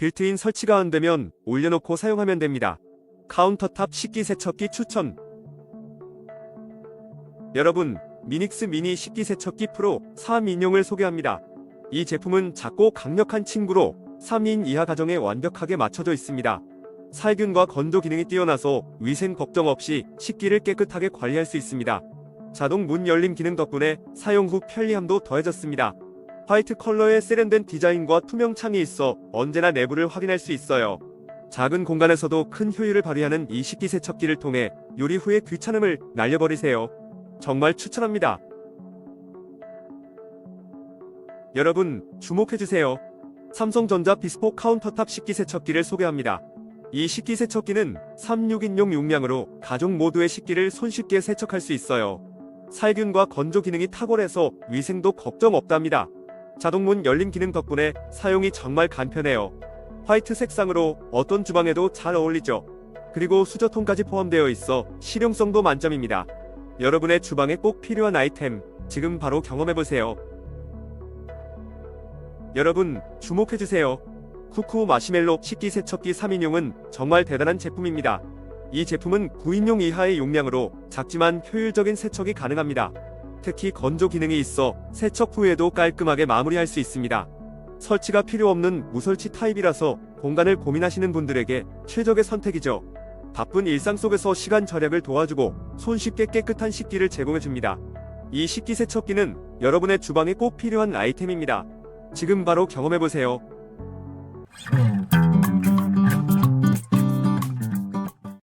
빌트인 설치가 안 되면 올려놓고 사용하면 됩니다. 카운터탑 식기세척기 추천 여러분, 미닉스 미니 식기세척기 프로 3인용을 소개합니다. 이 제품은 작고 강력한 침구로 3인 이하 가정에 완벽하게 맞춰져 있습니다. 살균과 건조 기능이 뛰어나서 위생 걱정 없이 식기를 깨끗하게 관리할 수 있습니다. 자동 문 열림 기능 덕분에 사용 후 편리함도 더해졌습니다. 화이트 컬러의 세련된 디자인과 투명 창이 있어 언제나 내부를 확인할 수 있어요. 작은 공간에서도 큰 효율을 발휘하는 이 식기 세척기를 통해 요리 후의 귀찮음을 날려버리세요. 정말 추천합니다. 여러분, 주목해주세요. 삼성전자 비스포 카운터탑 식기 세척기를 소개합니다. 이 식기 세척기는 3,6인용 용량으로 가족 모두의 식기를 손쉽게 세척할 수 있어요. 살균과 건조 기능이 탁월해서 위생도 걱정 없답니다. 자동문 열림 기능 덕분에 사용이 정말 간편해요. 화이트 색상으로 어떤 주방에도 잘 어울리죠. 그리고 수저통까지 포함되어 있어 실용성도 만점입니다. 여러분의 주방에 꼭 필요한 아이템 지금 바로 경험해보세요. 여러분 주목해주세요. 쿠쿠 마시멜로 식기 세척기 3인용은 정말 대단한 제품입니다. 이 제품은 9인용 이하의 용량으로 작지만 효율적인 세척이 가능합니다. 특히 건조 기능이 있어 세척 후에도 깔끔하게 마무리할 수 있습니다. 설치가 필요 없는 무설치 타입이라서 공간을 고민하시는 분들에게 최적의 선택이죠. 바쁜 일상 속에서 시간 절약을 도와주고 손쉽게 깨끗한 식기를 제공해줍니다. 이 식기 세척기는 여러분의 주방에 꼭 필요한 아이템입니다. 지금 바로 경험해보세요. 음.